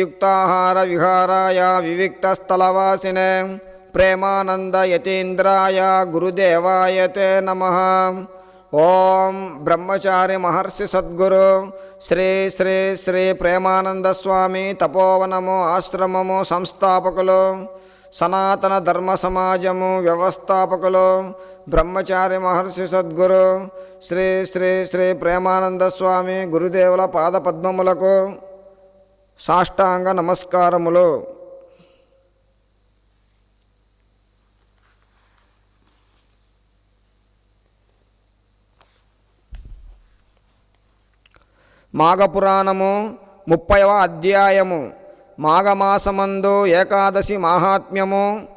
యుక్తాహార విహారాయ వివిక్తస్థలవాసినే ప్రేమానందయతీంద్రాయ గురుదేవాయ తే నమ. ఓం బ్రహ్మచారి మహర్షి సద్గురు. శ్రీ శ్రీ శ్రీ ప్రేమానంద స్వామి తపోవనము ఆశ్రమము సంస్థాపకులు. సనాతన ధర్మ సమాజము వ్యవస్థాపకులు. బ్రహ్మచారి మహర్షి సద్గురు. శ్రీ శ్రీ శ్రీ ప్రేమానంద స్వామి గురుదేవుల పాదపద్మములకు సాష్టాంగ నమస్కారములు. మాఘపురాణము ముప్పైవ అధ్యాయము. మాఘమాసమందు ఏకాదశి మాహాత్మ్యము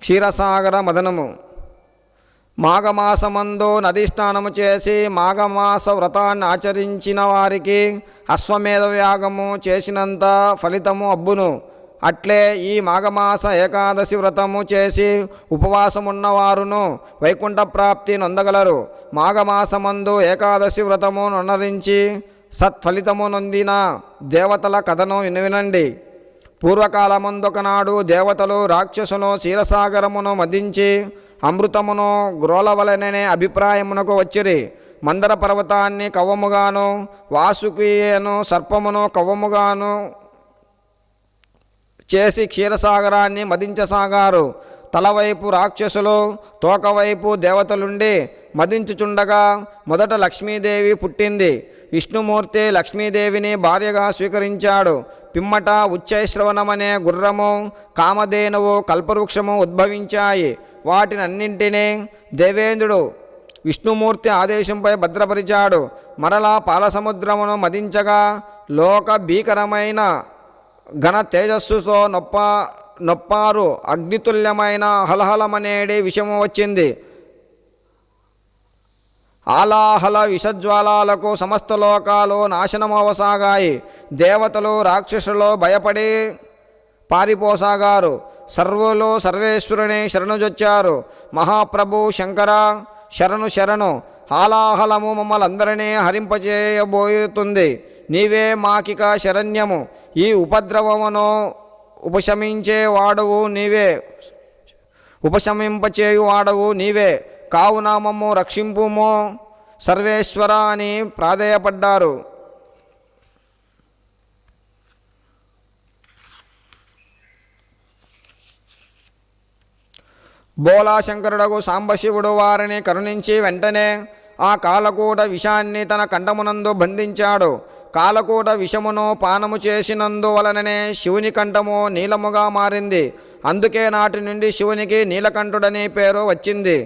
క్షీరసాగర మదనము. మాఘమాసమందు నదీ స్నానము చేసి మాఘమాస వ్రతాన్ని ఆచరించిన వారికి అశ్వమేధ యాగము చేసినంత ఫలితము అబ్బును. అట్లే ఈ మాఘమాస ఏకాదశి వ్రతము చేసి ఉపవాసమున్నవారును వైకుంఠ ప్రాప్తి నొందగలరు. మాఘమాసమందు ఏకాదశి వ్రతము నొనరించి సత్ఫలితము నొందిన దేవతల కథను వినవినండి. పూర్వకాలమందొకనాడు దేవతలు రాక్షసును క్షీరసాగరమును మదించి అమృతమును గ్రోలవలననే అభిప్రాయమునకు వచ్చిరి. మందర పర్వతాన్ని కవ్వముగాను వాసుకియను సర్పమును కవ్వముగాను చేసి క్షీరసాగరాన్ని మదించసాగారు. తలవైపు రాక్షసులు తోకవైపు దేవతలుండి మదించుచుండగా మొదట లక్ష్మీదేవి పుట్టింది. విష్ణుమూర్తి లక్ష్మీదేవిని భార్యగా స్వీకరించాడు. పిమ్మట ఉచ్చైశ్రవణమనే గుర్రము కామధేనువు కల్పవృక్షము ఉద్భవించాయి. వాటినన్నింటినీ దేవేంద్రుడు విష్ణుమూర్తి ఆదేశంపై భద్రపరిచాడు. మరలా పాలసముద్రమును మదించగా లోక భీకరమైన ఘన తేజస్సుతో నొప్ప నొప్పారు అగ్నితుల్యమైన హలహలమనేడి విషము వచ్చింది. ఆలాహల విషజ్వాలాలకు సమస్త లోకాలు నాశనమవసాగాయి. దేవతలు రాక్షసులు భయపడి పారిపోసాగారు. సర్వలో సర్వేశ్వరుని శరణుజొచ్చారు మహాప్రభు శంకర శరణు శరణు హాలాహలము మమ్మలందరినీ హరింపచేయబోతుంది నీవే మాకిక శరణ్యము. ఈ ఉపద్రవమును ఉపశమించేవాడవు నీవే. ఉపశమింపచేయువాడవు నీవే. కావున మమ్ము రక్షింపుము. సర్వేశ్వర అని ప్రాధేయపడ్డారు. బోలాశంకరుడకు సాంబశివుడు వారిని కరుణించి వెంటనే ఆ కాలకూట విషాన్ని తన కంఠమునందు బంధించాడు. కాలకూట విషమును పానము చేసినందువలననే శివుని కంఠము నీలముగా మారింది. అందుకే నాటి నుండి శివునికి నీలకంఠుడని పేరు వచ్చింది.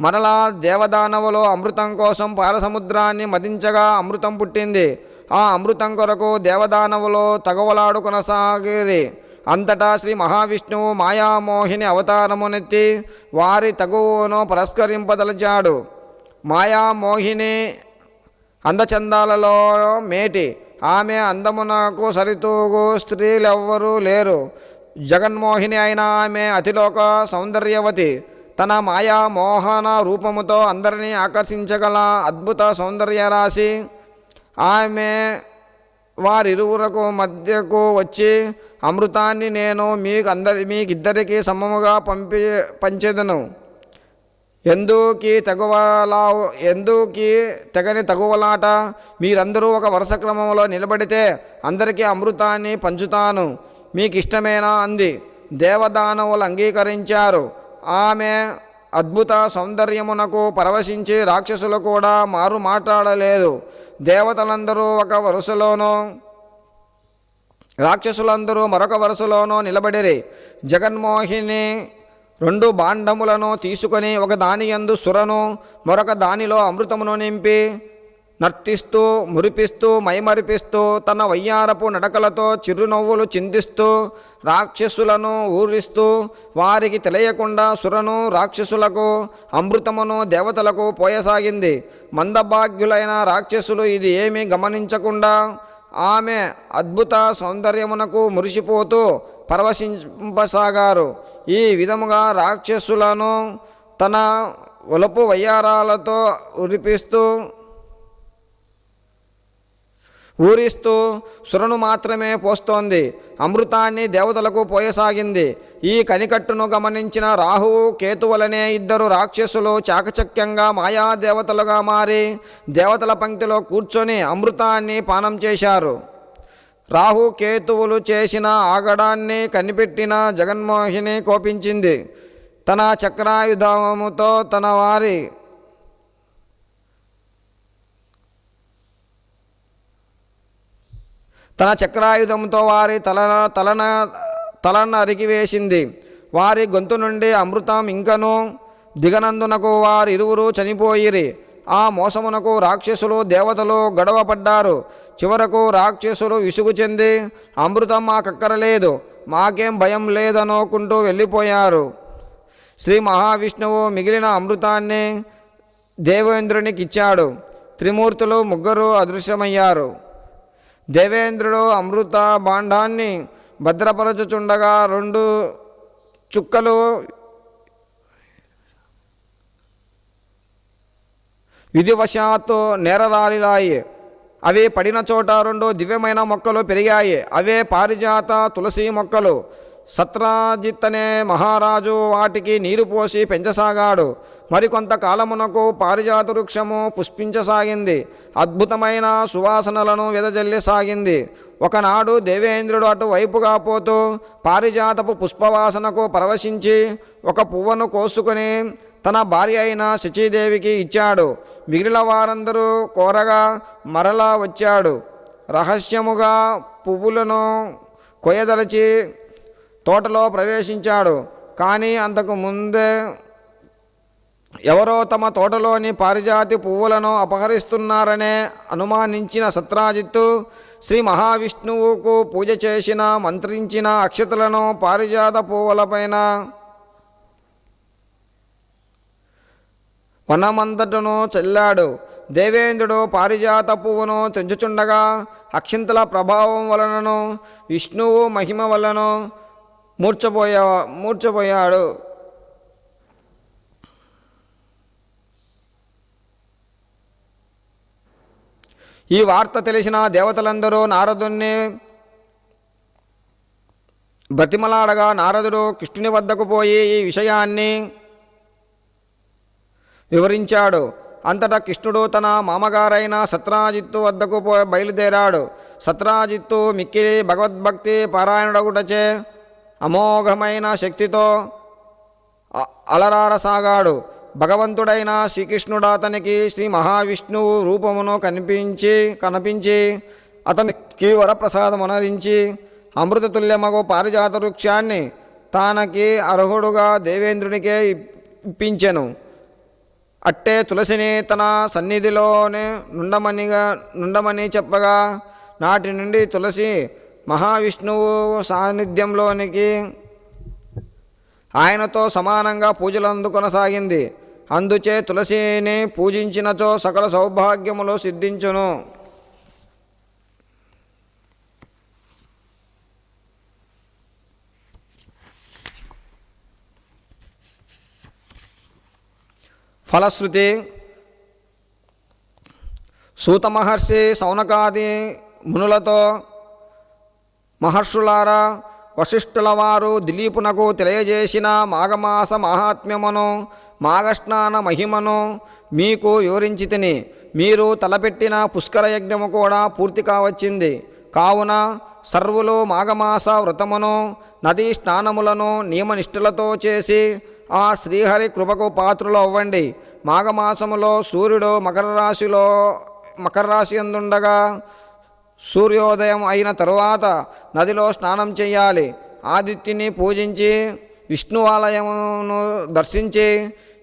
మరలా దేవదానవులు అమృతం కోసం పారసముద్రాన్ని మదించగా అమృతం పుట్టింది. ఆ అమృతం కొరకు దేవదానవులు తగవలాడు కొనసాగిరి అంతటా శ్రీ మహావిష్ణువు మాయామోహిని అవతారమునెత్తి వారి తగువును పురస్కరింపదలిచాడు. మాయామోహిని అందచందాలలో మేటి. ఆమె అందమునకు సరితూగు స్త్రీలెవ్వరూ లేరు. జగన్మోహిని అయిన ఆమె అతిలోక సౌందర్యవతి. తన మాయా మోహన రూపముతో అందరినీ ఆకర్షించగల అద్భుత సౌందర్యరాశి. ఆమె వారిరువురకు మధ్యకు వచ్చి అమృతాన్ని నేను మీకు అందరి మీకిద్దరికీ సమముగా పంపి పంచేదను. ఎందుకి తగువలా ఎందుకి తెగని తగువలాట? మీరందరూ ఒక వరుస క్రమంలో నిలబడితే అందరికీ అమృతాన్ని పంచుతాను. మీకు ఇష్టమేనా అంది. దేవదానవులు అంగీకరించారు. ఆమె అద్భుత సౌందర్యమునకు పరవశించి రాక్షసులు కూడా మారు మాట్లాడలేదు. దేవతలందరూ ఒక వరుసలోనూ రాక్షసులందరూ మరొక వరుసలోనూ నిలబడిరి. జగన్మోహిని రెండు బాండములను తీసుకొని ఒక దాని యందు సురను మరొక దానిలో అమృతమును నింపి నర్తిస్తూ మురిపిస్తూ మైమరిపిస్తూ తన వయ్యారపు నడకలతో చిరునవ్వులు చిందిస్తూ రాక్షసులను ఊరిస్తూ వారికి తెలియకుండా సురను రాక్షసులకు అమృతమును దేవతలకు పోయసాగింది. మందభాగ్యులైన రాక్షసులు ఇది ఏమీ గమనించకుండా ఆమె అద్భుత సౌందర్యమునకు మురిసిపోతూ పరవశింపసాగారు. ఈ విధముగా రాక్షసులను తన ఒలపు వయ్యారాలతో ఉరిపిస్తూ ఊరిస్తూ సురను మాత్రమే పోస్తోంది. అమృతాన్ని దేవతలకు పోయసాగింది. ఈ కనికట్టును గమనించిన రాహువు కేతువులనే ఇద్దరు రాక్షసులు చాకచక్యంగా మాయాదేవతలుగా మారి దేవతల పంక్తిలో కూర్చొని అమృతాన్ని పానం చేశారు. రాహు కేతువులు చేసిన ఆగడాన్ని కనిపెట్టిన జగన్మోహిని కోపించింది. తన చక్రాయుధముతో తన వారి తన చక్రాయుధంతో వారి తలన తలన తలన అరికివేసింది వారి గొంతు నుండి అమృతం ఇంకను దిగనందునకు వారు ఇరువురు చనిపోయిరి. ఆ మోసమునకు రాక్షసులు దేవతలు గడవపడ్డారు. చివరకు రాక్షసులు విసుగు చెంది అమృతం మాకక్కరలేదు మాకేం భయం లేదనుకుంటూ వెళ్ళిపోయారు. శ్రీ మహావిష్ణువు మిగిలిన అమృతాన్ని దేవేంద్రునికి ఇచ్చాడు త్రిమూర్తులు ముగ్గురు అదృశ్యమయ్యారు. దేవేంద్రుడు అమృత భాండాన్ని భద్రపరచుచుండగా రెండు చుక్కలు విధివశాత్తు నేరరాలిలాయి. అవి పడిన చోట రెండు దివ్యమైన మొక్కలు పెరిగాయి. అవే పారిజాత తులసి మొక్కలు. సత్రాజిత్ అనే మహారాజు వాటికి నీరు పోసి పెంచసాగాడు. మరికొంత కాలమునకు పారిజాత వృక్షము పుష్పించసాగింది. అద్భుతమైన సువాసనలను వెదజల్లిసాగింది. ఒకనాడు దేవేంద్రుడు అటువైపుగా పోతూ పారిజాతపు పుష్పవాసనకు పరవశించి ఒక పువ్వును కోసుకొని తన భార్య అయిన శచీదేవికి ఇచ్చాడు. మిగిలిన వారందరూ కోరగా మరలా వచ్చాడు. రహస్యముగా పువ్వులను కొయ్యదలచి తోటలో ప్రవేశించాడు. కానీ అంతకు ముందే ఎవరో తమ తోటలోని పారిజాతి పువ్వులను అపహరిస్తున్నారనే అనుమానించిన సత్రాజిత్తు శ్రీ మహావిష్ణువుకు పూజ చేసిన మంత్రించిన అక్షతలను పారిజాత పువ్వులపైన వనమంతటను చల్లాడు. దేవేంద్రుడు పారిజాత పువ్వును తెంచుచుండగా అక్షింతల ప్రభావం వలనను విష్ణువు మహిమ వలన మూర్చపోయా మూర్చపోయాడు ఈ వార్త తెలిసిన దేవతలందరూ నారదుణ్ణి బ్రతిమలాడగా నారదుడు కృష్ణుని వద్దకు పోయి ఈ విషయాన్ని వివరించాడు. అంతటా కృష్ణుడు తన మామగారైన సత్రాజిత్తు వద్దకు పోయి బయలుదేరాడు. సత్రాజిత్తు మిక్కిలి భగవద్భక్తి పారాయణుడగుటచే అమోఘమైన శక్తితో అలరారసాగాడు. భగవంతుడైన శ్రీకృష్ణుడు అతనికి శ్రీ మహావిష్ణువు రూపమును కనిపించి కనిపించి అతనికి వరప్రసాదం అనరించి అమృతతుల్యమగు పారిజాత వృక్షాన్ని తానకి అర్హుడుగా దేవేంద్రునికే ఇప్పించెను. అట్టే తులసిని తన సన్నిధిలోనే నుండమనిగా నుండమని చెప్పగా నాటి నుండి తులసి మహావిష్ణువు సాన్నిధ్యంలోనికి ఆయనతో సమానంగా పూజలు అందుకొనసాగింది అందుచే తులసిని పూజించినచో సకల సౌభాగ్యములు సిద్ధించును. ఫలశ్రుతి సూత మహర్షి సౌనకాది మునులతో మహర్షులారా వశిష్ఠుల వారు దిలీపునకు తెలియజేసిన మాఘమాస మహాత్మ్యమును మాఘస్నాన మహిమను మీకు వివరించి తిని మీరు తలపెట్టిన పుష్కర యజ్ఞము కూడా పూర్తి కావచ్చింది. కావున సర్వులు మాఘమాస వ్రతమును నదీ స్నానములను నియమనిష్ఠులతో చేసి ఆ శ్రీహరి కృపకు పాత్రులు అవ్వండి. మాఘమాసములో సూర్యుడు మకర రాశిలో మకర రాశి ఎందుండగా సూర్యోదయం అయిన తరువాత నదిలో స్నానం చేయాలి. ఆదిత్యుని పూజించి విష్ణు ఆలయమును దర్శించి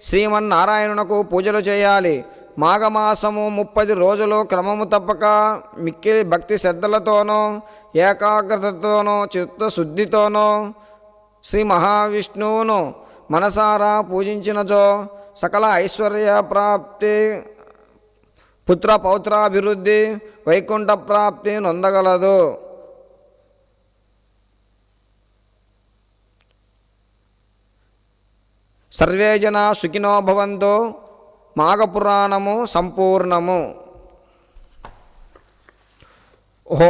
శ్రీమన్నారాయణునకు పూజలు చేయాలి. మాఘమాసము ముప్పది రోజులు క్రమము తప్పక మిక్కిలి భక్తి శ్రద్ధలతోనూ ఏకాగ్రతతోనూ చిత్తశుద్ధితోనూ శ్రీ మహావిష్ణువును మనసారా పూజించినచో సకల ఐశ్వర్య ప్రాప్తి పుత్ర పౌత్రాభివృద్ధి వైకుంఠ ప్రాప్తి నొందగలదు. సర్వే జన సుఖినో భవంతు మాఘపురాణము సంపూర్ణము. ఓ